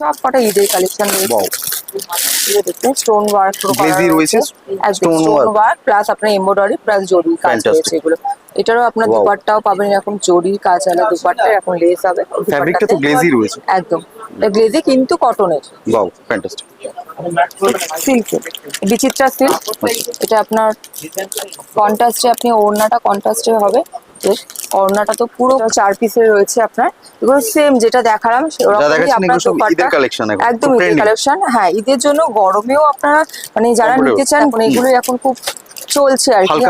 সব কটা ঈদের কালেকশন রয়েছে। স্টোন ওয়ার্ক রয়েছে, স্টোন ওয়ার্ক প্লাস আপনার এমব্রয়ডারি প্লাস কাজ রয়েছে এগুলো। এটারও আপনার. দুপাট্টাও পাবেন এরকম জরির কাজ আলা দুপাট্টা এখন লেস হবে। ফ্যাব্রিকটা তো গ্লেজি রয়েছে। একদম। গ্লেজি কিন্তু কটনের বাও ফ্যান্টাস্টিক সিল্কের বিচিত্রা সিল্ক এটা আপনার কন্ট্রাস্টে আপনি ওড়নাটা কন্ট্রাস্টে হবে। বেশ ওড়নাটা তো পুরো চার পিসের রয়েছে আপনার। এগুলো সেম যেটা দেখালাম একদম ঈদের কালেকশন হ্যাঁ ঈদের জন্য গরমেও আপনারা মানে যারা নিতে চান মানে এগুলো এখন খুব চলছে আর কি।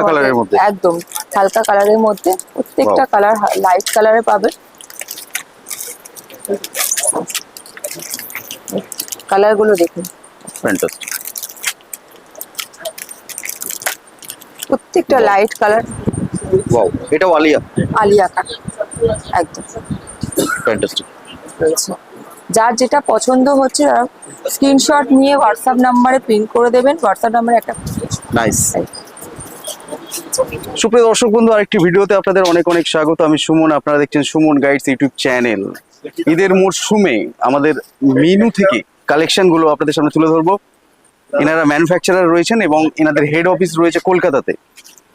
একদম হালকা কালারের মধ্যে। প্রত্যেকটা কালার লাইট কালারে পাবে। কালারগুলো দেখুন প্রত্যেকটা লাইট কালার ওয়াও এটাও আলিয়া? আলিয়া কাট একদম। ফ্যান্টাস্টিক যার যেটা পছন্দ হচ্ছে তারা স্ক্রিনশট নিয়ে হোয়াটসঅ্যাপ নাম্বারে প্রিন্ট করে দেবেন। হোয়াটসঅ্যাপ নাম্বারে একটা নাইস সুপ্রিয় দর্শক বন্ধু আরেকটি ভিডিওতে আপনাদের অনেক অনেক স্বাগত। আমি সুমন আপনারা দেখছেন সুমন গাইডস ইউটিউব চ্যানেল। ঈদের মরশুমে আমাদের মেনু থেকে কালেকশনগুলো আপনাদের সামনে তুলে ধরবো। এনারা ম্যানুফ্যাকচারার রয়েছেন এবং এনাদের হেড অফিস রয়েছে কলকাতাতে।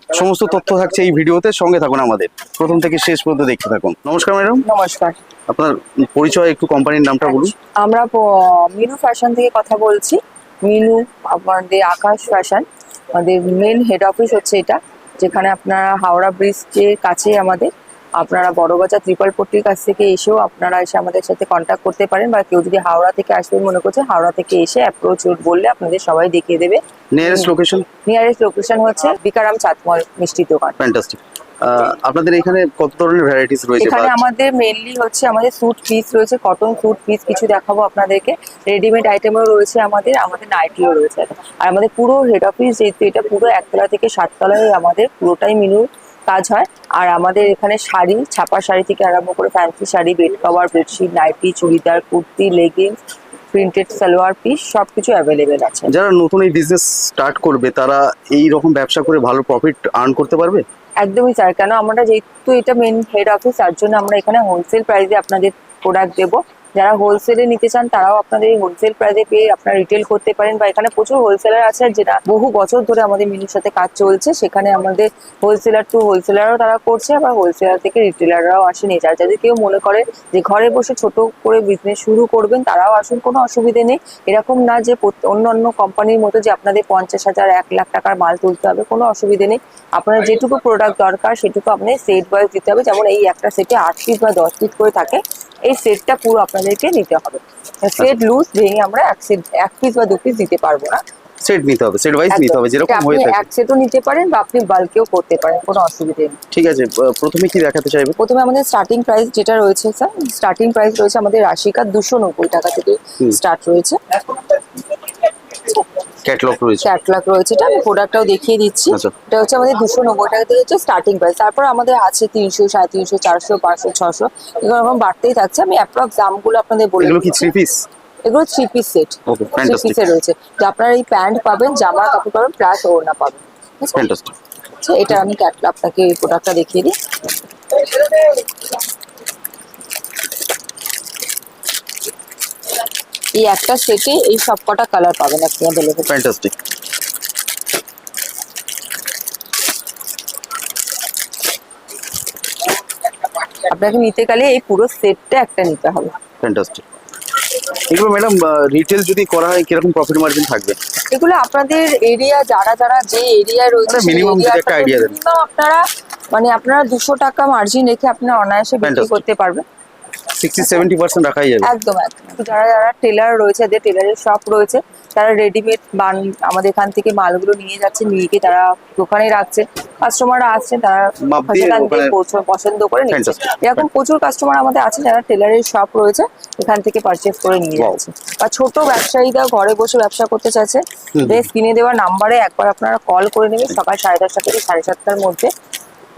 সমস্ত তথ্য থাকছে এই ভিডিওতে সঙ্গে থাকুন আমাদের। প্রথম থেকে শেষ পর্যন্ত দেখতে থাকুন। নমস্কার ম্যাডাম। নমস্কার। আপনার পরিচয় একটু কোম্পানির নামটা বলুন। আমরা মিনু ফ্যাশন থেকে কথা বলছি। মিনু আমাদের আকাশ ফ্যাশন। আমাদের মেন হেড অফিস হচ্ছে এটা যেখানে আপনারা হাওড়া ব্রিজের কাছে আমাদের আপনারা বড়বাজার ত্রিপল পট্টির কাছ থেকে এসেও আপনারা এসে আমাদের সাথে কন্ট্যাক্ট করতে পারেন বা কেউ যদি হাওড়া থেকে আসবেন মনে করছে হাওড়া থেকে এসে অ্যাপ্রোচ রুট বললে আপনাদের সবাই দেখিয়ে দেবে। নিয়ারেস্ট লোকেশন নিয়ারেস্ট লোকেশন হচ্ছে বিকারাম চাতমল মিষ্টি দোকান। ফ্যান্টাস্টিক আপনাদের এখানে কত ধরনের ভ্যারাইটিস রয়েছে এখানে আমাদের মেইনলি হচ্ছে আমাদের স্যুট পিস রয়েছে কটন স্যুট পিস কিছু দেখাবো আপনাদেরকে। রেডিমেড আইটেমও রয়েছে আমাদের আমাদের নাইটিও রয়েছে। আর আমাদের পুরো হেড অফিস যেহেতু এটা পুরো একতলা থেকে সাততলায় আমাদের পুরোটাই মিনু কাজ হয়। আর আমাদের এখানে শাড়ি ছাপা শাড়ি থেকে আরম্ভ করে fancy sari bed cover bedsheet nightie churidar kurti leggings printed salwar piece সবকিছু অ্যাভেলেবেল আছে। যারা নতুন এই বিজনেস স্টার্ট করবে তারা এই রকম ব্যবসা করে ভালো প্রফিট আর্ন করতে পারবে? একদমই স্যার কেন? আমরা যেহেতু এটা মেন হেড অফিস তার জন্য আমরা এখানে হোলসেল প্রাইসে আপনাদের প্রোডাক্ট দেবো। যারা হোলসেলে নিতে চান, তারাও আপনাদের এই হোলসেল প্রাইসে পেয়ে আপনারা রিটেল করতে পারেন বা এখানে প্রচুর হোলসেলার আছে যেটা বহু বছর ধরে আমাদের মিনুর সাথে কাজ চলছে, সেখানে আমাদের হোলসেলার টু হোলসেলারও তারা করছে আবার হোলসেলার থেকে রিটেলাররাও আসে নিয়ে যায় যদি কেউ মনে করে যে ঘরে বসে ছোট করে বিজনেস শুরু করবেন, তারাও আসুন, কোনো অসুবিধে নেই। এরকম না যে অন্য অন্য কোম্পানির মতো যে আপনাদের পঞ্চাশ হাজার, এক লাখ টাকার মাল তুলতে হবে, কোনো অসুবিধে নেই। আপনার যেটুকু প্রোডাক্ট দরকার, সেটুকু আপনি সেট ওয়াইজ দিতে হবে। যেমন এই একটা সেটে আট পিস বা দশ পিস করে থাকে, এই সেটটা পুরো আপনাদেরকে নিতে হবে। সেট লুজ ভেঙে আমরা এক সেট এক পিস বা দু পিস দিতে পারব না। সেট নিতে হবে সেট ওয়াইজ নিতে হবে যেরকম হয়ে থাকে। এক সেটও নিতে পারেন বা আপনি বাল্কেও করতে পারেন কোনো অসুবিধে নেই। ঠিক আছে প্রথমে কি দেখাতে চাইবে? প্রথমে আমাদের স্টার্টিং প্রাইস যেটা রয়েছে স্যার স্টার্টিং প্রাইস রয়েছে আমাদের রাশিকা দুশো নব্বই টাকা থেকে স্টার্ট রয়েছে। ক্যাটলগ রয়েছে। ক্যাটলগ রয়েছে এটা আমি প্রোডাক্টটাও দেখিয়ে দিচ্ছি। আচ্ছা। এটা হচ্ছে আমাদের দুশো নব্বই টাকা থেকে হচ্ছে স্টার্টিং প্রাইস তারপর আমাদের আছে তিনশো সাড়ে তিনশো চারশো পাঁচশো ছশো। এরকম বাড়তেই থাকছে। আমি অ্যাপ্রক্স দামগুলো আপনাদের বলে এগুলো কি। থ্রি পিস এগুলো থ্রি পিস সেট থ্রি. পিসে রয়েছে। যে আপনারা এই প্যান্ট পাবেন জামা কাপড় পাবেন প্লাস ওড়না পাবেন। আচ্ছা, এটা আমি ক্যাটলগ আপনাকে এই প্রোডাক্টটা দেখিয়ে দিই। এই একটা সেটে এই সব কটা কালার পাবেন আপনি অ্যাভেলেবেল ফ্যান্টাস্টিক আপনাকে নিতে গেলে এই পুরো সেটটা একটা নিতে হবে। ফ্যান্টাস্টিক এগুলো ম্যাডাম নিটেল যদি করা হয় কীরকম প্রফিট মার্জিন থাকবে? এগুলো আপনাদের এরিয়া যারা যারা যে এরিয়ায় রয়েছে মানে minimum যদি একটা idea দেন। মিনিমাম আপনারা মানে আপনারা দুশো টাকা মার্জিন রেখে আপনারা অনায়াসে বিক্রি করতে পারবেন। সিক্সটি সেভেন্টি পার্সেন্ট রাখাই যাবে। একদম একদম। যারা যারা টেলার রয়েছে যাদের টেলারের শপ রয়েছে তারা রেডিমেড বান আমাদের এখান থেকে মালগুলো নিয়ে যাচ্ছে নিয়ে গিয়ে তারা দোকানে রাখছে। কাস্টমাররা আসছে তারা সেখান থেকে পছন্দ করে নিচ্ছে। এরকম প্রচুর কাস্টমার আমাদের আছে যারা টেলারের শপ রয়েছে এখান থেকে পারচেস করে নিয়ে যাচ্ছে। বা ছোট ব্যবসায়ীরা ঘরে বসে ব্যবসা করতে চাইছে। বেশ কিনে দেওয়ার নাম্বারে একবার আপনারা কল করে নেবেন সকাল সাড়ে দশটা থেকে সাড়ে সাতটার মধ্যে।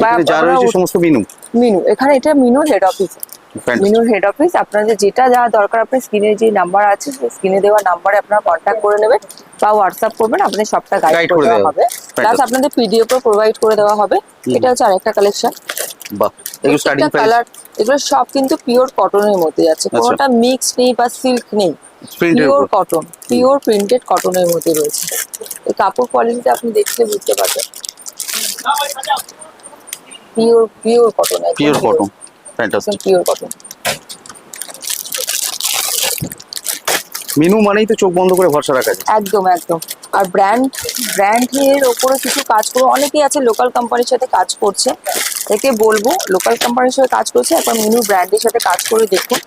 বা সমস্ত মেনু মিনু এখানে এটা মিনু হেড অফিস মিনুর হেড অফিস আপনাদের যেটা যা দরকার আপনি স্ক্রিনে যে নাম্বার আছে সেই স্ক্রিনে দেওয়া নাম্বারে আপনারা কন্ট্যাক্ট করে নেবেন বা হোয়াটসঅ্যাপ করবেন আপনাদের সবটা গাইড করে দেওয়া হবে। প্লাস আপনাদের পিডিএফও প্রোভাইড করে দেওয়া হবে। এটা হচ্ছে আরেকটা কালেকশন বাহ এগুলো price? কালার এগুলো সব কিন্তু পিওর কটনের মধ্যে যাচ্ছে। আচ্ছা। কোনোটা মিক্স নেই বা সিল্ক নেই। পিওর কটন পিওর প্রিন্টেড কটনের মধ্যে রয়েছে। এই কাপড় কোয়ালিটিটা আপনি দেখলে বুঝতে পারবেন। Pure pure cotton pure cotton fantastic pure cotton Minu মানেই তো চোখ বন্ধ করে ভরসা রাখা যায়। একদম একদম। আর ব্র্যান্ড ব্র্যান্ডের ওপরে কিছু কাজ করব অনেকেই আছে লোকাল কোম্পানির সাথে কাজ করছে। একে বলব লোকাল কোম্পানির সাথে কাজ করছে এখন মিনু ব্র্যান্ডের সাথে কাজ করে দেখুন।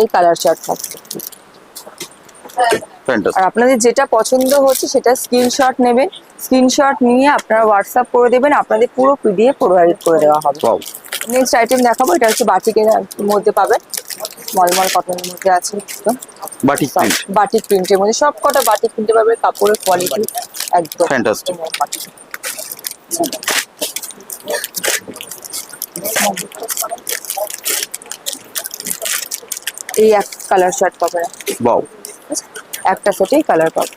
এই কালার চার্ট থাকছে। আর আপনাদের যেটা পছন্দ হচ্ছে সেটা স্ক্রিনশট নেবেন। স্ক্রিনশট নিয়ে আপনারা হোয়াটসঅ্যাপ করে দেবেন আপনাদের পুরো পিডিএফ প্রোভাইড করে দেওয়া হবে। নেক্সট আইটেম দেখাবো এটা হচ্ছে বাটিকের মধ্যে পাবেন। মলমল কটনের মধ্যে আছে বাটিক প্রিন্ট বাটিক প্রিন্টের মধ্যে সব কটা বাটিক প্রিন্টে পাবে কাপড়ের কোয়ালিটি একদম। Fantastic. এই এক কালার শার্ট পাবে ওয়াও একটা সেটেই কালার পাবে।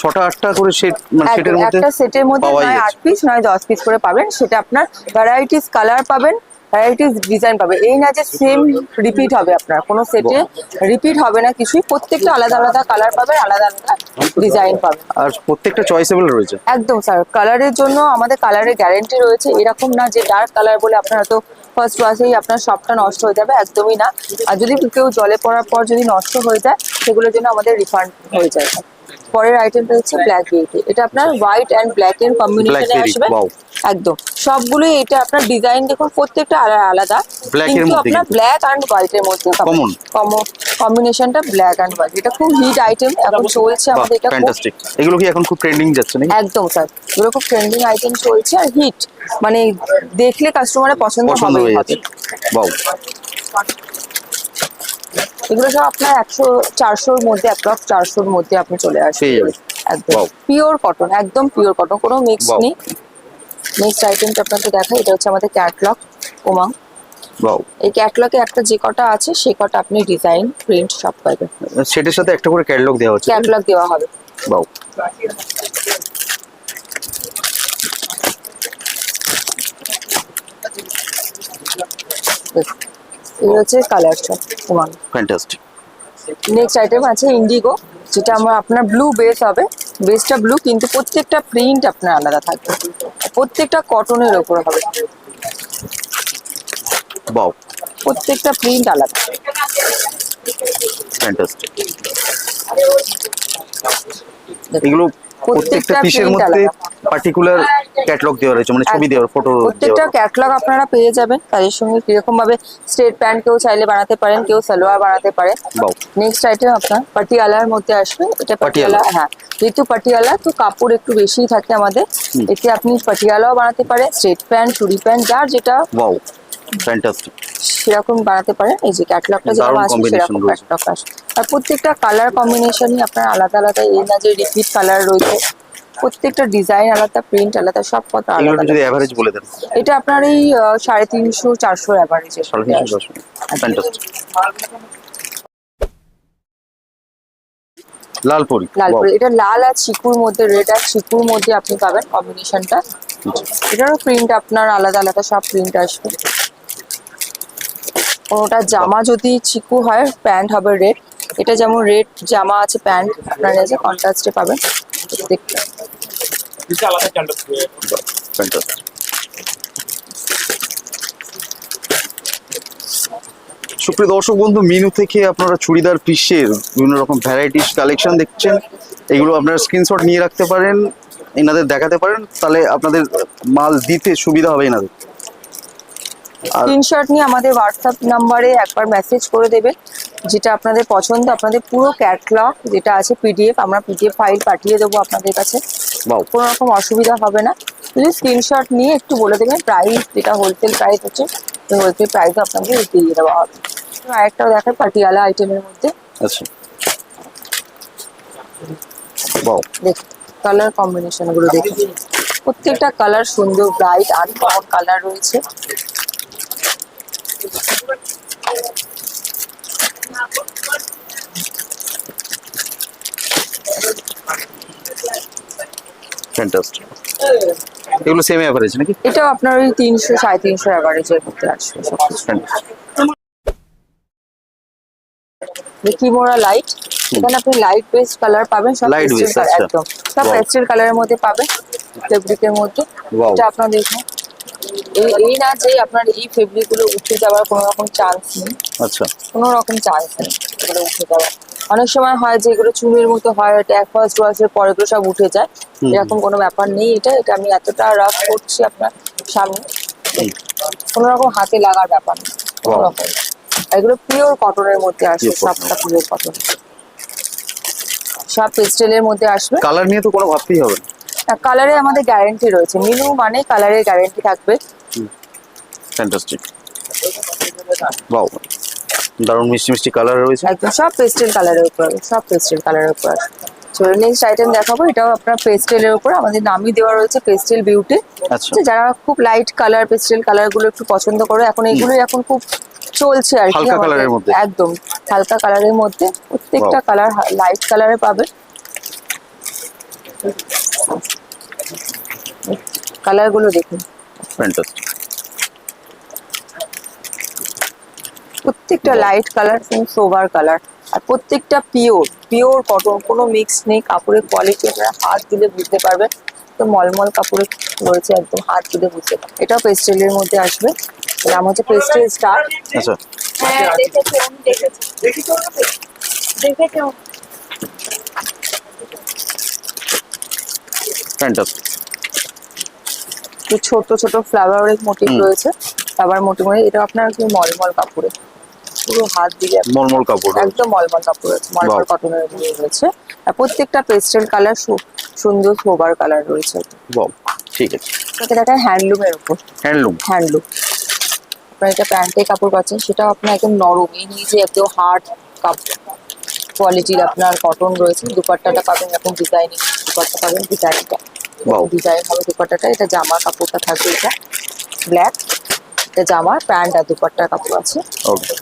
ছটা আটটা করে সেট মানে সেটের মধ্যে একটা সেটের মধ্যে নয় আট পিস নয় দশ পিস করে পাবেন। সেটা আপনার ভ্যারাইটিস কালার পাবেন ভ্যারাইটিস ডিজাইন পাবে এই না যে সেম রিপিট হবে আপনার কোনো সেটে রিপিট হবে না কিছুই প্রত্যেকটা আলাদা আলাদা কালার আলাদা আলাদা ডিজাইন আর প্রত্যেকটা চয়েসেবল রয়েছে। একদম স্যার কালারের জন্য আমাদের কালারের গ্যারেন্টি রয়েছে। এরকম না যে ডার্ক কালার বলে আপনার হয়তো ফার্স্ট ওয়াশেই আপনার সবটা নষ্ট হয়ে যাবে, একদমই না। আর যদি কেউ জলে পড়ার পর যদি নষ্ট হয়ে যায়, সেগুলোর জন্য আমাদের রিফান্ড হয়ে যায়। পরের আইটেমটা হচ্ছে ব্ল্যাক বিউটি এটা আপনার হোয়াইট এন্ড ব্ল্যাক এর কম্বিনেশনে আসবে। একদম। সবগুলোই এটা আপনার ডিজাইন দেখুন প্রত্যেকটা আলাদা। আলাদা কিন্তু আপনার ব্ল্যাক অ্যান্ড হোয়াইট এর মধ্যে Common. কম্বিনেশনটা ব্ল্যাক অ্যান্ড হোয়াইট এটা খুব হিট আইটেম এখন চলছে আমাদের এটা ফ্যান্টাস্টিক এগুলো কি এখন খুব ট্রেন্ডিং যাচ্ছে নাকি? একদম স্যার এগুলো খুব ট্রেন্ডিং আইটেম চলছে আর হিট মানে দেখলে কাস্টমারের পছন্দ পছন্দ হবে ওয়াও এগুলো সব আপনার একশো চারশোর মধ্যে অ্যাপ্রক্স চারশোর মধ্যে আপনি চলে আসবেন। একদম। পিওর কটন একদম পিওর কটন কোনো মিক্স নেই। নেক্সট আইটেমটা আপনাকে দেখাই এটা হচ্ছে আমাদের ক্যাটলগ ওমাং এই ক্যাটলগে একটা যে কটা আছে সে কটা আপনি ডিজাইন প্রিন্ট সব পাবেন সেটের সাথে একটা করে ক্যাটালগ দেওয়া হচ্ছে। ক্যাটলগ দেওয়া হবে। বাউ। এই হচ্ছে কালার ফ্যান্টাস্টিক নেক্সট আইটেম আছে ইন্ডিগো যেটা আমরা আপনার ব্লু বেস হবে। বেসটা ব্লু কিন্তু প্রত্যেকটা প্রিন্ট আপনার আলাদা থাকবে। প্রত্যেকটা কটনের ওপর হবে। ওয়াও প্রত্যেকটা প্রিন্ট আলাদা। ফ্যান্টাস্টিক এগুলো প্রত্যেকটা পিসের মধ্যে পার্টিকুলার ক্যাটালগ দেওয়া রয়েছে মানে ছবি দেওয়ার ফটো প্রত্যেকটা ক্যাটলগ আপনারা পেয়ে যাবেন। তাদের সঙ্গে কীরকম ভাবে স্ট্রেট প্যান্ট কেউ চাইলে বানাতে পারেন কেউ সালোয়ার বানাতে পারেন নেক্সট আইটেম আপনার পাটিয়ালার মধ্যে আসবে। এটা পাটিয়ালা। হ্যাঁ। যেহেতু পাটিয়ালা তো কাপড় একটু বেশিই থাকে আমাদের। এতে আপনি পাটিয়ালাও বানাতে পারেন স্ট্রেট প্যান্ট চুড়ি প্যান্ট যার যেটা ফ্যান্টাস্টিক সেরকম বানাতে পারেন। এই যে ক্যাটলগটা যেরকম আছে সেরকম। ক্যাটলগ আসে আর প্রত্যেকটা কালার কম্বিনেশনই আপনার আলাদা আলাদা এই না যে রিপিট কালার রয়েছে প্রত্যেকটা ডিজাইন আলাদা প্রিন্ট আলাদা সব কথা আলাদা যদি অ্যাভারেজ বলে দেন। এটা আপনার এই সাড়ে তিনশো চারশো দশ ফ্যান্টাস্টিক লালপুরি। লালপুরি। এটা লাল আর চিকুর মধ্যে রেড আর চিকুর মধ্যে আপনি পাবেন কম্বিনেশনটা এটারও প্রিন্ট আপনার আলাদা আলাদা সব প্রিন্ট আসবে। কোনোটা জামা যদি চিকু হয় প্যান্ট হবে রেড এটা যেমন রেড জামা আছে প্যান্ট আপনার আছে কন্ট্রাস্টে পাবেন। দেখতে সুপ্রিয় দর্শক বন্ধু মিনু থেকে আপনারা চুড়িদার পিসের বিভিন্ন রকম ভ্যারাইটিস কালেকশন দেখছেন। এগুলো আপনারা স্ক্রিনশট নিয়ে রাখতে পারেন এনাদের দেখাতে পারেন। তাহলে আপনাদের মাল দিতে সুবিধা হবে এনাদের। স্ক্রিনশট নিয়ে আমাদের হোয়াটসঅ্যাপ নাম্বারে একবার মেসেজ করে দেবেন যেটা আপনাদের পছন্দ। আপনাদের পুরো ক্যাটলগ যেটা আছে পিডিএফ আমরা পিডিএফ ফাইল পাঠিয়ে দেবো আপনাদের কাছে। কোনো রকম অসুবিধা হবে না। শুধু স্ক্রিনশট নিয়ে একটু বলে দেবেন প্রাইস যেটা হোলসেল প্রাইস হচ্ছে ওই হোলসেল প্রাইসও আপনাদের দিয়ে দেওয়া হবে। আরেকটাও দেখেন পাটিয়ালা আইটেমের মধ্যে। আচ্ছা। দেখুন কালার কম্বিনেশনগুলো দেখুন। প্রত্যেকটা কালার সুন্দর ব্রাইট আনকমন কালার রয়েছে। ফ্যান্টাস্টিক এগুলো সেম অ্যাভারেজ নাকি? এটাও আপনার ওই তিনশো সাড়ে তিনশো অ্যাভারেজের মধ্যে আসবে কিমোরা লাইট এখানে আপনি লাইট বেসড কালার পাবেন সব কালার আচ্ছা। একদম। সব. পেস্টেল কালারের মধ্যে পাবেন ফেব্রিকের মধ্যে. এটা আপনার দেখুন। এই না যে আপনার এই ফেব্রিকগুলো উঠে যাওয়ার কোনো রকম চান্স নেই। আচ্ছা। কোনো রকম চান্স নেই এগুলো উঠে যাওয়ার। অনেক সময় হয় যে এগুলো চুলের মতো হয় এটা এক ফার্স্ট ওয়াশের পরে এগুলো সব উঠে যায়। এরকম কোনো ব্যাপার নেই এটা এটা আমি এতটা রাফ করছি আপনার সামনে। কোনো রকম হাতে লাগার ব্যাপার নেই কোনো রকম। এগুলো পিওর কটনের মধ্যে আসবে Pure সবটা পিওর কটন সব পেস্টেলের মধ্যে আসবে। কালার নিয়ে তো কোনো ভাবতেই হবে না। কালারে আমাদের গ্যারেন্টি রয়েছে। মিনু মানে কালারের গ্যারেন্টি থাকবে। ফ্যান্টাস্টিক বাও দারুণ মিষ্টি মিষ্টি কালার রয়েছে। একদম সব পেস্টেল কালারের উপর সব পেস্টেল কালারের উপর। আসবে চলো নেক্সট আইটেম দেখাবো এটাও আপনার পেস্টেলের উপর। আমাদের নামই দেওয়া রয়েছে পেস্টেল বিউটি আচ্ছা। যারা খুব লাইট কালার পেস্টেল কালারগুলো একটু পছন্দ করে এখন এখন খুব চলছে আর কি। একদম হালকা কালারের মধ্যে। প্রত্যেকটা কালার লাইট কালারে পাবে। কালারগুলো দেখুন। ফ্যান্টাস্টিক প্রত্যেকটা লাইট কালার সোভার কালার আর প্রত্যেকটা পিওর পিওর কটন কোনো মিক্স নেই। কাপড়ের কোয়ালিটি আপনারা হাত দিলে বুঝতে পারবেন। তো মলমল কাপড়ে রয়েছে একদম হাত দিলে বুঝতে পারবেন। এটাও পেস্টেলের মধ্যে আসবে। নাম হচ্ছে পেস্টেল স্টার আচ্ছা। হ্যাঁ দেখেছি। দেখেছি দেখেছি। ফ্যান্টাস্টিক একটু ছোট ছোট ফ্লাওয়ারের মোটিভ। রয়েছে। ফ্লাওয়ার মোটিভ এটা আপনার কি মলমল কাপড়ে। পুরো হাত দিলে মলমল কাপড় একদম মলমল কাপড় আছে মলমল. কটনের রয়েছে। আর প্রত্যেকটা পেস্টেল কালার সুন্দর সোবার কালার রয়েছে। ঠিক আছে। এটা হ্যান্ডলুমের উপর। হ্যান্ডলুম হ্যান্ডলুম আপনার এটা প্যান্টে কাপড় পাচ্ছেন সেটাও আপনার একদম নরম এই নিচে একদম হার্ড কাপড়। কোয়ালিটির আপনার কটন রয়েছে দুপাট্টাটা পাবেন এরকম ডিজাইনিং দুপাট্টা পাবেন ডিজাইনটা ডিজাইন হবে দুপাট্টাটা এটা জামার কাপড়টা থাকবে এটা। ব্ল্যাক এটা জামার প্যান্ট আর দুপাট্টার কাপড় আছে। ওকে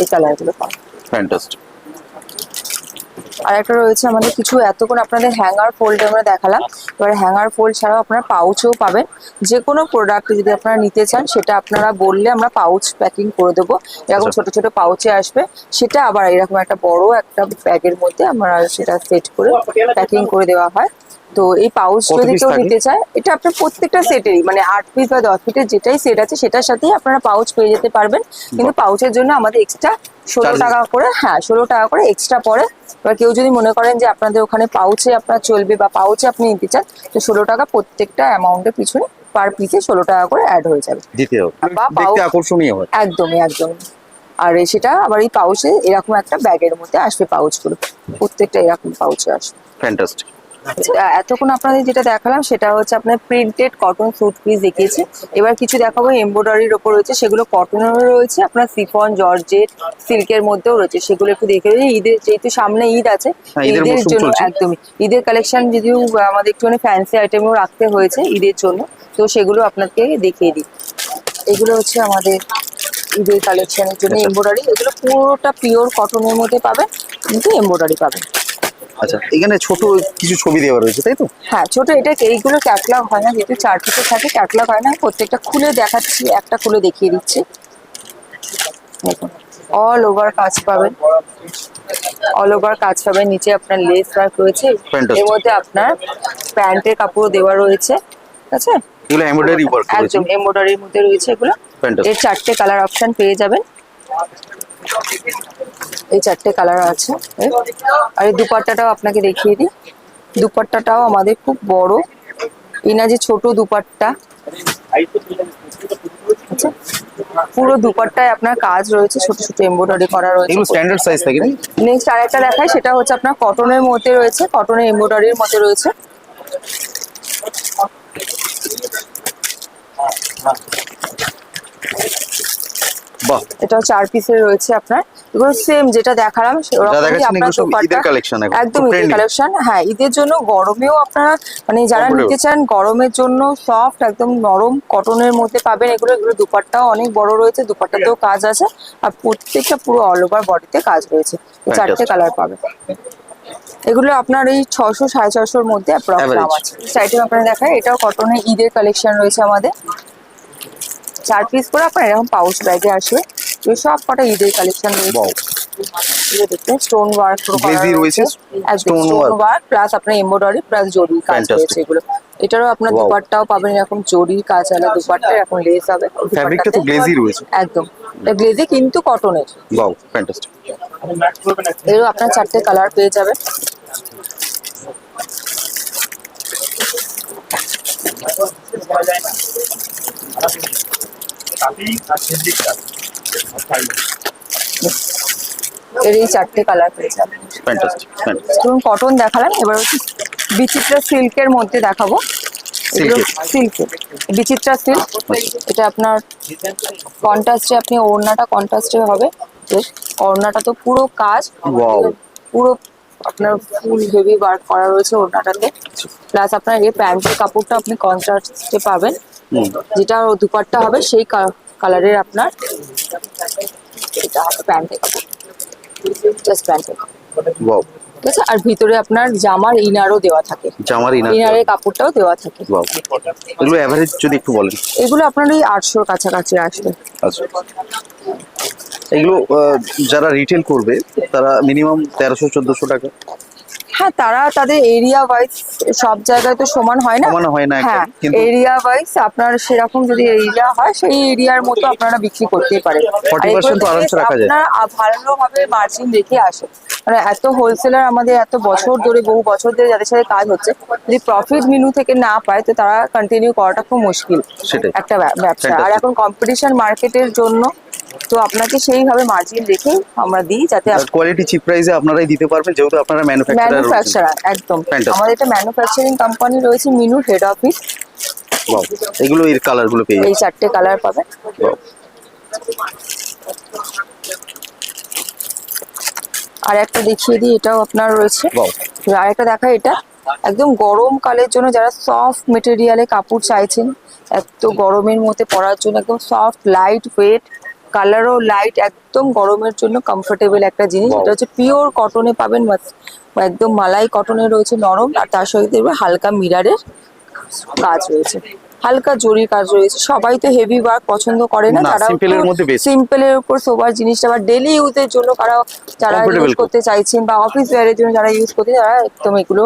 এই কালারগুলো পাবেন। ফ্যান্টাস্টিক আর একটা রয়েছে আমাদের কিছু এতক্ষণ আপনাদের হ্যাঙ্গার ফোল্ড আমরা দেখালাম। এবার হ্যাঙ্গার ফোল্ড ছাড়াও আপনারা পাউচও পাবেন। যে কোনো প্রোডাক্ট যদি আপনারা নিতে চান সেটা আপনারা বললে আমরা পাউচ প্যাকিং করে দেবো। এরকম আচ্ছা। ছোট ছোট পাউচে আসবে। সেটা আবার এরকম একটা বড় একটা ব্যাগের মধ্যে আমরা সেটা সেট করে প্যাকিং করে দেওয়া হয়। তো এই পাউচ যদি কেউ নিতে চায় এটা আপনার প্রত্যেকটা সেটেরই মানে আট পিস বা দশ পিসের যেটাই সেট আছে সেটার সাথেই আপনারা পাউচ পেয়ে যেতে পারবেন। কিন্তু পাউচের জন্য আমাদের এক্সট্রা ষোলো টাকা করে হ্যাঁ ষোলো টাকা করে এক্সট্রা পরে এবার কেউ যদি মনে করেন যে আপনাদের ওখানে পাউচে আপনার চলবে বা পাউচে আপনি নিতে চান তো ষোলো টাকা প্রত্যেকটা অ্যামাউন্টের পিছনে পার পিসে ষোলো টাকা করে অ্যাড হয়ে যাবে। দিতে হবে। বা দেখতে পাউ- আকর্ষণীয় হয়। একদমই একদমই। আর সেটা আবার এই পাউচে এরকম একটা ব্যাগের মধ্যে আসবে পাউচগুলো প্রত্যেকটা এরকম পাউচে আসবে। ফ্যান্টাস্টিক এতক্ষণ আপনাদের যেটা দেখালাম সেটা হচ্ছে আপনার প্রিন্টেড কটন স্যুট পিস দেখিয়েছি। এবার কিছু দেখাবো এমব্রয়ডারির ওপর রয়েছে সেগুলো কটনেরও রয়েছে আপনার সিফন জর্জেট সিল্কের মধ্যেও রয়েছে সেগুলো একটু দেখে। ঈদের যেহেতু সামনে ঈদ আছে হ্যাঁ, ঈদের জন্য একদমই ঈদের কালেকশন যদিও আমাদের একটুখানি ফ্যান্সি আইটেমও রাখতে হয়েছে ঈদের জন্য তো সেগুলো আপনাকে দেখিয়ে দিই। এগুলো হচ্ছে আমাদের ঈদের কালেকশনের জন্য আচ্ছা। এমব্রয়ডারি এগুলো পুরোটা পিওর কটনের মধ্যে পাবেন কিন্তু এমব্রয়ডারি পাবেন। আচ্ছা এখানে ছোট কিছু ছবি দেওয়া রয়েছে তাই তো? হ্যাঁ ছোট এটা এইগুলো ক্যাটলগ হয় না যেহেতু চার পিসের থাকে ক্যাটলগ হয় না প্রত্যেকটা খুলে দেখাচ্ছি একটা খুলে দেখিয়ে দিচ্ছি। অল ওভার কাজ পাবেন। অল ওভার কাজ পাবেন নিচে আপনার লেস ওয়ার্ক রয়েছে এর মধ্যে আপনার প্যান্টের কাপড় দেওয়া রয়েছে ঠিক আছে? এগুলো এমব্রয়ডারি ওয়ার্ক একদম এমব্রয়ডারির মধ্যে রয়েছে এগুলো। এর চারটে কালার অপশন পেয়ে যাবেন। এই চারটে কালার আছে। আর এই দুপাট্টাটাও আপনাকে দেখিয়ে দিই। দুপাট্টাটাও আমাদের খুব বড়। এই না যে ছোট দুপাট্টা আচ্ছা পুরো দুপাট্টায় আপনার কাজ রয়েছে ছোট ছোট এমব্রয়ডারি করা রয়েছে। এগুলো স্ট্যান্ডার্ড সাইজ থাকে না নেক্সট আরেকটা দেখাই সেটা হচ্ছে আপনার কটনের মধ্যে রয়েছে কটনের এমব্রয়ডারির মধ্যে রয়েছে। এটাও চার পিসের রয়েছে আপনার। এগুলো সেম যেটা দেখালাম ঈদের কালেকশন একদম ঈদের কালেকশন হ্যাঁ ঈদের জন্য গরমেও আপনারা মানে যারা নিতে চান গরমের জন্য সফট একদম নরম কটনের মধ্যে পাবেন এগুলো। এগুলো দুপাট্টাও অনেক বড় রয়েছে দুপাট্টাতেও কাজ আছে। আর প্রত্যেকটা পুরো অল ওভার বডিতে কাজ রয়েছে। চারটে কালার পাবেন। এগুলো আপনার এই ছশো সাড়ে ছশোর মধ্যে অ্যাপ্রক্স দাম। আছে। সাইডে আপনারা দেখায় এটাও কটনের ঈদের কালেকশন রয়েছে আমাদের। চার পিস করে আপনার এরকম পাউচ ব্যাগে আসবে সব কটা ঈদের কালেকশন রয়েছে। স্টোন ওয়ার্ক রয়েছে, একদম স্টোন ওয়ার্ক প্লাস আপনার এমব্রয়ডারি প্লাস জরি কাজ রয়েছে এগুলো। এটারও আপনার. দুপাট্টাও পাবেন এরকম জরি কাজ আলা দুপাট্টা এরকম লেস হবে। ফ্যাব্রিকটা তো গ্লেজি রয়েছে। একদম। কিন্তু কটনের বাও ফ্যান্টাস্টিক এরও আপনার চারটে কালার পেয়ে এর এই চারটে কালার পেয়ে ফ্যান্টাস্টিক ফ্যান্টাস্টিক ধরুন কটন দেখালাম এবার হচ্ছে বিচিত্রা সিল্কের মধ্যে দেখাবো। সিল্কের বিচিত্রা সিল্ক এটা আপনার কন্ট্রাস্টে আপনি ওড়নাটা কন্ট্রাস্টে হবে। বেশ ওড়নাটা তো পুরো কাজ। পুরো আপনার ফুল হেভি ওয়ার্ক করা রয়েছে ওড়নাটাতে। প্লাস আপনার এই প্যান্টের কাপড়টা আপনি কন্ট্রাস্টে পাবেন। যেটা দুপাট্টা হবে সেই কালারের আপনার এটা হবে প্যান্টের জাস্ট প্যান্টের ঠিক আছে? আর ভিতরে আপনার জামার ইনারও দেওয়া থাকে। জামার ইনার ইনারের কাপড়টাও দেওয়া থাকে। এগুলো অ্যাভারেজ যদি একটু বলেন। এগুলো আপনার ওই আটশোর কাছাকাছি আসবে। আচ্ছা। এগুলো যারা রিটেল করবে তারা মিনিমাম তেরোশো চোদ্দশো টাকা। হ্যাঁ তারা তাদের এরিয়া ওয়াইজ সব জায়গায় তো সমান হয় না। সমান হয় না হ্যাঁ এরিয়া ওয়াইজ আপনার সেরকম যদি এরিয়া হয় সেই এরিয়ার মতো আপনারা বিক্রি করতেই পারেন। 40% তো আরামসে রাখা যায়। আপনারা ভালোভাবে মার্জিন রেখে আসে মানে এত হোলসেলার আমাদের এত বছর ধরে বহু বছর ধরে যাদের সাথে কাজ হচ্ছে যদি প্রফিট মিনু থেকে না পায় তো তারা কন্টিনিউ করাটা খুব মুশকিল। একটা ব্যা- ব্যবসা। আর এখন কম্পিটিশন মার্কেটের জন্য তো আপনাকে সেইভাবে মার্জিন রেখে আমরা দিই যাতে কোয়ালিটি চিপ প্রাইসে আপনারাই দিতে পারবেন যেহেতু আপনারা ম্যানুফ্যাকচারার ম্যানুফ্যাকচারার একদম. আমাদের এটা ম্যানুফ্যাকচারিং কোম্পানি রয়েছে মিনু হেড অফিস এগুলো এর কালারগুলো পেয়ে এই চারটে কালার পাবেন. আর একটা দেখিয়ে দিই এটাও আপনার রয়েছে। আর একটা দেখা এটা। একদম গরমকালের জন্য যারা সফট মেটেরিয়ালে কাপড় চাইছেন এত গরমের মধ্যে পরার জন্য একদম সফট লাইট ওয়েট কালারও লাইট একদম গরমের জন্য কমফোর্টেবল একটা জিনিস। এটা হচ্ছে পিওর কটনে পাবেন বা- একদম মালাই কটনে রয়েছে নরম আর তার সঙ্গে দেখবে হালকা মিরারের কাজ রয়েছে। হালকা জরির কাজ রয়েছে। সবাই তো হেভি ওয়ার্ক পছন্দ করে না তারা সিম্পলের উপর সোবার জিনিসটা বা ডেলি ইউজের জন্য কারা যারা ইউজ করতে চাইছেন বা অফিস ওয়ারের জন্য যারা ইউজ করতে তারা একদম এগুলো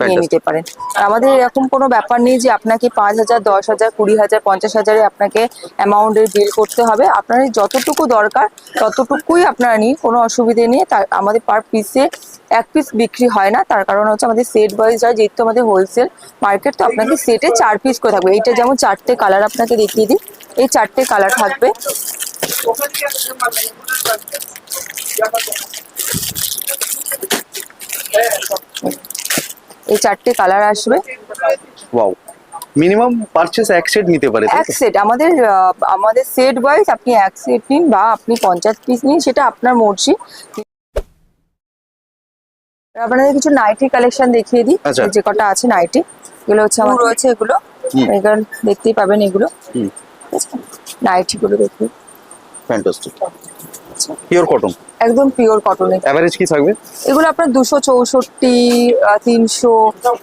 নিয়ে নিতে পারেন। আর আমাদের এরকম কোনো ব্যাপার নেই যে আপনাকে পাঁচ হাজার, দশ হাজার, কুড়ি হাজার, পঞ্চাশ হাজারে আপনাকে অ্যামাউন্টের বিল করতে হবে। আপনার যতটুকু দরকার, ততটুকুই আপনারা নিন। কোনো অসুবিধে নেই। তার, আমাদের পার পিসে এক পিস বিক্রি হয় না। তার কারণ হচ্ছে আমাদের সেট ওয়াইজ হয় যেহেতু আমাদের হোলসেল মার্কেট তো আপনাকে সেটে চার পিস করে থাকবে। এইটা যেমন চারটে কালার আপনাকে দেখিয়ে দিই এই চারটে কালার থাকবে। এই চারটে কালার আসবে। ওয়াও মিনিমাম পারচেস এক সেট নিতে পারে এক সেট আমাদের আহ, আমাদের সেট ওয়াইজ আপনি এক সেট নিন বা আপনি পঞ্চাশ পিস নিন সেটা আপনার মর্জি। আপনাদের কিছু নাইটি কালেকশন দেখিয়ে দিই। আচ্ছা। যে কটা আছে নাইটি এগুলো হচ্ছে আমার রয়েছে এগুলো। এগুলো দেখতেই পাবেন এগুলো। হুম। নাইটি গুলো দেখুন। ফ্যান্টাস্টিক পিওর কটন একদম পিওর কটনের অ্যাভারেজ কি থাকবে? এগুলো আপনার দুশো চৌষট্টি তিনশো।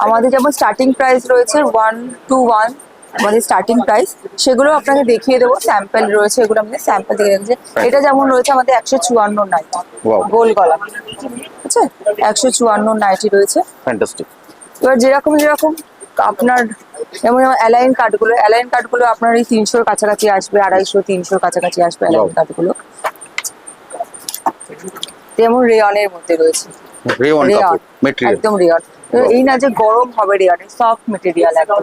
আমাদের যেমন স্টার্টিং প্রাইস রয়েছে ওয়ান টু ওয়ান আমাদের স্টার্টিং প্রাইস সেগুলো আপনাকে দেখিয়ে দেবো। স্যাম্পল রয়েছে এগুলো আমাদের স্যাম্পল দেখে রেখেছে এটা যেমন রয়েছে আমাদের একশো চুয়ান্ন নাইটি. গোল গলা। আছে একশো চুয়ান্ন নাইটি রয়েছে। এবার যেরকম যেরকম আপনার যেমন অ্যালাইন কার্ডগুলো অ্যালাইন কার্ডগুলো আপনার এই তিনশোর কাছাকাছি আসবে আড়াইশো তিনশোর কাছাকাছি আসবে অ্যালাইন কার্ডগুলো যেমন রেয়নের মধ্যে রয়েছে। রেয়ন কাপড় মেটেরিয়াল একদম রেয়ন। এই না যে গরম হবে রেয়ন সফট মেটেরিয়াল একদম।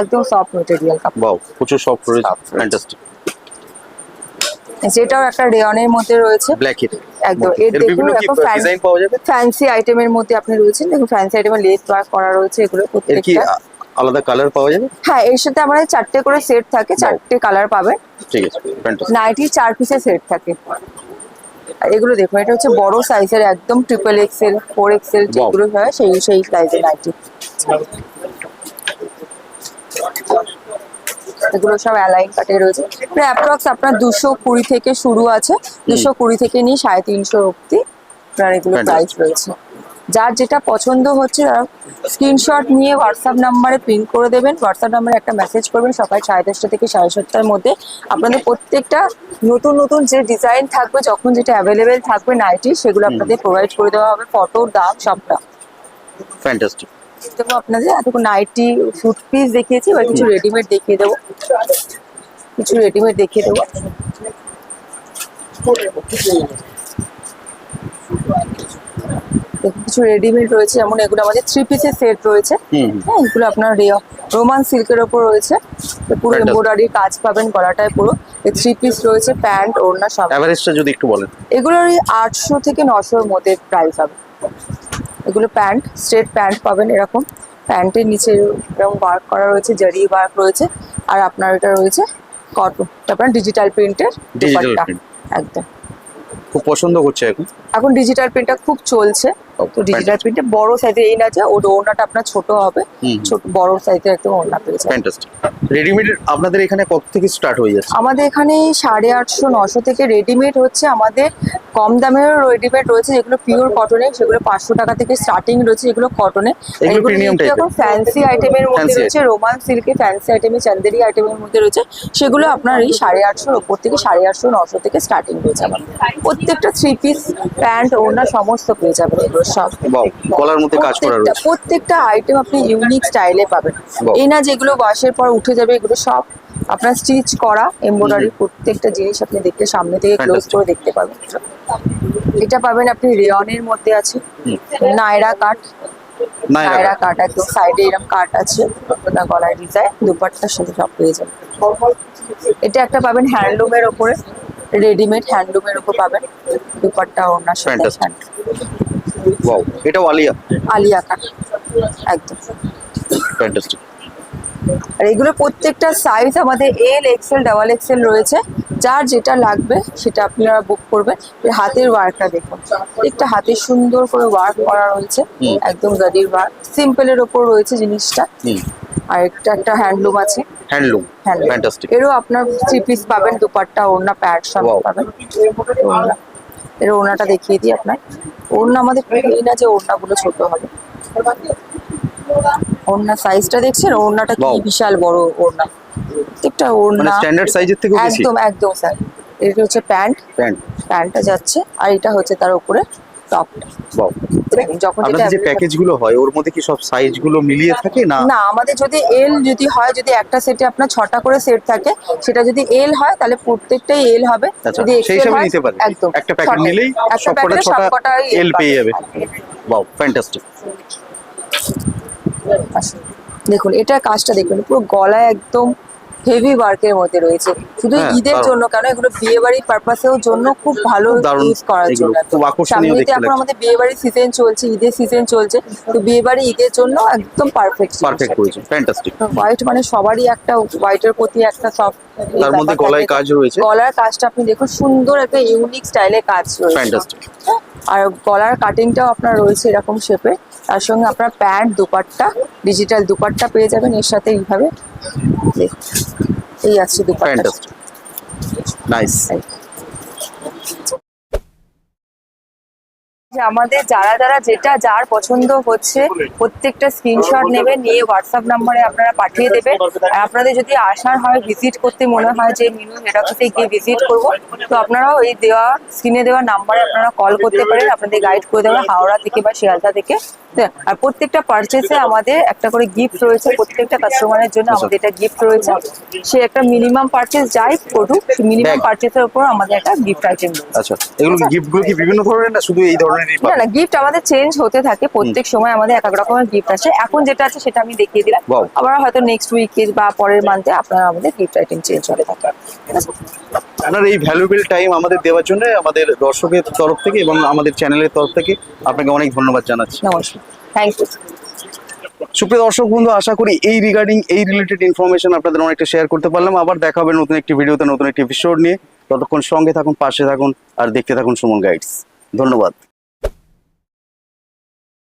একদম সফট মেটেরিয়াল কাপড় বাও প্রচুর সফট রয়েছে ফ্যান্টাস্টিক যেটাও একটা রেয়নের মধ্যে রয়েছে। ব্ল্যাক এর একদম। এর দেখুন বিভিন্ন এখন ডিজাইন পাওয়া যাবে? ফ্যান্সি আইটেমের মধ্যে আপনি রয়েছেন। দেখুন ফ্যান্সি আইটেমের লেস ওয়ার্ক করা রয়েছে এগুলো এর প্রত্যেকটা। আলাদা কালার পাওয়া যাবে? হ্যাঁ এর সাথে আমাদের চারটে করে সেট থাকে। চারটে কালার পাবেন। ঠিক আছে নাইটি চার পিসের সেট থাকে। এগুলো দেখুন এটা হচ্ছে বড় সাইজের একদম ট্রিপল এক্সেল ফোর এক্সেল যেগুলো হয় সেই সেই সাইজের নাইটি এগুলো সব অ্যালাইন কাটে রয়েছে। প্রায় অ্যাপ্রক্স আপনার দুশো কুড়ি থেকে শুরু আছে। দুশো কুড়ি থেকে নিয়ে সাড়ে তিনশো অব্দি আপনার এগুলো. প্রাইস রয়েছে। যার যেটা পছন্দ হচ্ছে তারা স্ক্রিনশট নিয়ে হোয়াটসঅ্যাপ নাম্বারে প্রিন্ট করে দেবেন। হোয়াটসঅ্যাপ নাম্বারে একটা মেসেজ করবেন সকাল সাড়ে দশটা থেকে সাড়ে সাতটার মধ্যে। আপনাদের প্রত্যেকটা নতুন নতুন যে ডিজাইন থাকবে যখন যেটা অ্যাভেলেবেল থাকবে নাইটি সেগুলো আপনাদের প্রোভাইড করে দেওয়া হবে ফটো দাম সবটা। ফ্যান্টাস্টিক দেবো আপনাদের এতক্ষণ নাইটি স্যুট পিস দেখিয়েছি এবার কিছু রেডিমেড দেখিয়ে দেবো। কিছু রেডিমেড দেখিয়ে দেবো। কিছু রেডিমেড রয়েছে যেমন এগুলো আমাদের থ্রি পিসের সেট রয়েছে। হ্যাঁ এগুলো আপনার রোমান সিল্কের ওপর রয়েছে। পুরো. এমব্রয়ডারি কাজ পাবেন গলাটায় পুরো। থ্রি পিস রয়েছে প্যান্ট ওড়না সব। অ্যাভারেজটা যদি একটু বলেন। এগুলোর ওই আটশো থেকে নশোর মধ্যে প্রাইস হবে। এগুলো প্যান্ট স্ট্রেট প্যান্ট পাবেন এরকম। প্যান্টের নিচে এরকম ওয়ার্ক করা রয়েছে জারি ওয়ার্ক রয়েছে। আর আপনার এটা রয়েছে কটন আপনার ডিজিটাল প্রিন্টের একদম। খুব পছন্দ করছে এখন। এখন ডিজিটাল প্রিন্টটা খুব চলছে। তো ডিজিটাল প্রিন্টে বড় সাইজের এই না যে ওর ওড়নাটা আপনার ছোট হবে। ছোট বড় সাইজের একদম ওড়না পেয়ে যাবেন। ফ্যান্টাস্টিক রেডিমেড আপনাদের এখানে কত থেকে স্টার্ট হয়ে যাচ্ছে? আমাদের এখানে সাড়ে আটশো নশো থেকে রেডিমেড হচ্ছে। আমাদের কম দামের রেডিমেড রয়েছে যেগুলো পিওর কটনের সেগুলো পাঁচশো টাকা থেকে স্টার্টিং রয়েছে যেগুলো কটনে এখন ফ্যান্সি আইটেমের মধ্যে রয়েছে রোমান সিল্কে ফ্যান্সি আইটেমে চান্দেরি আইটেমের মধ্যে রয়েছে। সেগুলো আপনার এই সাড়ে আটশোর ওপর থেকে সাড়ে আটশো নশো থেকে স্টার্টিং রয়েছে আমাদের প্রত্যেকটা থ্রি পিস প্যান্ট ওড়না সমস্ত পেয়ে যাবেন এগুলো সব গলার মধ্যে কাজ করা রয়েছে। প্রত্যেকটা আইটেম আপনি ইউনিক স্টাইলে পাবেন। এই না যেগুলো ওয়াশের পর উঠে যাবে এগুলো সব আপনার স্টিচ করা এমব্রয়ডারি প্রত্যেকটা জিনিস আপনি দেখতে সামনে থেকে ক্লোজ করে দেখতে পাবেন এটা পাবেন আপনি রেয়নের মধ্যে আছে নায়রা কাট না নায়রা কাট একদম সাইডে এরকম কাট আছে আপনার গলায় ডিজাইন দুপাট্টার সাথে সব পেয়ে যাবেন। এটা একটা পাবেন হ্যান্ডলুমের ওপরে রেডিমেড হ্যান্ডলুমের ওপর পাবেন দুপাট্টা ওনার সাথে বাও এটাও আলিয়া? আলিয়া কাট একদম। ফ্যান্টাস্টিক আর এগুলো প্রত্যেকটা সাইজ আমাদের এল এক্সেল ডাবল এক্সেল রয়েছে। যার যেটা লাগবে সেটা আপনারা বুক করবেন। হাতের ওয়ার্কটা দেখুন। একটা হাতে সুন্দর করে ওয়ার্ক করা রয়েছে। একদম গাড়ির ওয়ার্ক সিম্পলের ওপর রয়েছে জিনিসটা। আর একটা একটা হ্যান্ডলুম আছে। হ্যান্ডলুম হ্যান্ডলুম ফ্যান্টাস্টিক এরও আপনার থ্রি পিস পাবেন। দুপাট্টা ওড়না প্যাড সব পাবেন। ওড়না। এর ওড়নাটা দেখিয়ে দিই আপনার। ওড়না আমাদের এই না যে ওড়নাগুলো ছোট হবে। ওড়না সাইজটা দেখছেন? ওড়নাটা কি বিশাল বড় ওড়না। প্রত্যেকটা মানে ওড়না স্ট্যান্ডার্ড সাইজের থেকে একদম একদম স্যার এটা হচ্ছে প্যান্ট। প্যান্ট। প্যান্টটা যাচ্ছে আর এটা হচ্ছে তার উপরে টপটা বাও যখন যেটা যে available- প্যাকেজগুলো হয় ওর মধ্যে কি সব সাইজগুলো মিলিয়ে থাকে না? না আমাদের যদি এল যদি হয় যদি একটা সেটে আপনার ছটা করে সেট থাকে সেটা যদি এল হয় তাহলে প্রত্যেকটাই এল হবে। আচ্ছা, যদি সেই হিসাবে নিতে পারে। একদম। একটা packet ছটাই। নিলেই সবকটা ছটা সবকটাই পেয়ে যাবে। ফ্যান্টাস্টিক দেখুন এটা কাজটা দেখুন পুরো গলায় একদম হেভি ওয়ার্কের মধ্যে রয়েছে। শুধু হ্যাঁ, ঈদের জন্য কেন এগুলো বিয়ে বাড়ির পারপাসেও জন্য খুব ভালো ইউজ করার জন্য। সামনেতে দেখতে এখন আমাদের বিয়ে বাড়ির সিজন চলছে ঈদের সিজন চলছে তো বিয়ে বাড়ি ঈদের জন্য একদম পারফেক্ট পারফেক্ট করেছে ফ্যান্টাস্টিক হোয়াইট মানে সবারই একটা হোয়াইটের প্রতি একটা সব তার মধ্যে গলায় কাজ রয়েছে। গলার কাজটা আপনি দেখুন সুন্দর একটা ইউনিক স্টাইলে কাজ রয়েছে। ফ্যান্টাস্টিক আর গলার কাটিংটাও আপনার রয়েছে এরকম শেপে তার সঙ্গে আপনার প্যান্ট দুপাট্টা ডিজিটাল দুপাট্টা পেয়ে যাবেন। এর সাথে এইভাবে এই আছে দুপাট্টা। নাইস যে আমাদের যারা যারা যেটা যার পছন্দ হচ্ছে প্রত্যেকটা স্ক্রিনশট নেবে নিয়ে হোয়াটসঅ্যাপ নাম্বারে আপনারা পাঠিয়ে আর আপনাদের যদি আসার হয় ভিজিট করতে মনে হয় যে মিনু হেড অফিসে গিয়ে ভিজিট করব তো আপনারাও এই দেওয়া স্ক্রিনে দেওয়া নাম্বারে আপনারা কল করতে পারেন আপনাদের গাইড করে দেবে হাওড়া থেকে বা শিয়ালদা থেকে। আর প্রত্যেকটা পারচেসে আমাদের একটা করে গিফট রয়েছে প্রত্যেকটা কাস্টমারের জন্য আমাদের এটা গিফট রয়েছে। সে একটা মিনিমাম পারচেস যাই করুক মিনিমাম। পারচেসের উপর আমাদের একটা গিফট আইটেম আচ্ছা এগুলো গিফটগুলো কি বিভিন্ন ধরনের না শুধু এই ধরনেরই না না গিফট আমাদের চেঞ্জ হতে থাকে প্রত্যেক সময় আমাদের এক এক রকমের গিফট আছে এখন যেটা আছে সেটা আমি দেখিয়ে দিলাম. আবার হয়তো নেক্সট উইকে বা পরের মান্থে আপনারা আমাদের গিফট আইটেম চেঞ্জ হতে থাকে। আপনার এই ভ্যালুয়েবল টাইম আমাদের দেওয়ার জন্য আমাদের দর্শকের তরফ থেকে এবং আমাদের চ্যানেলের তরফ থেকে আপনাকে অনেক ধন্যবাদ জানাচ্ছি। নমস্কার। থ্যাংক ইউ সুপ্রিয় দর্শক বন্ধু আশা করি এই রিগার্ডিং এই রিলেটেড ইনফরমেশন আপনাদের অনেকটা শেয়ার করতে পারলাম। আবার দেখা হবে নতুন একটি ভিডিওতে নতুন একটি এপিসোড নিয়ে। ততক্ষণ সঙ্গে থাকুন পাশে থাকুন আর দেখতে থাকুন সুমন গাইডস ধন্যবাদ।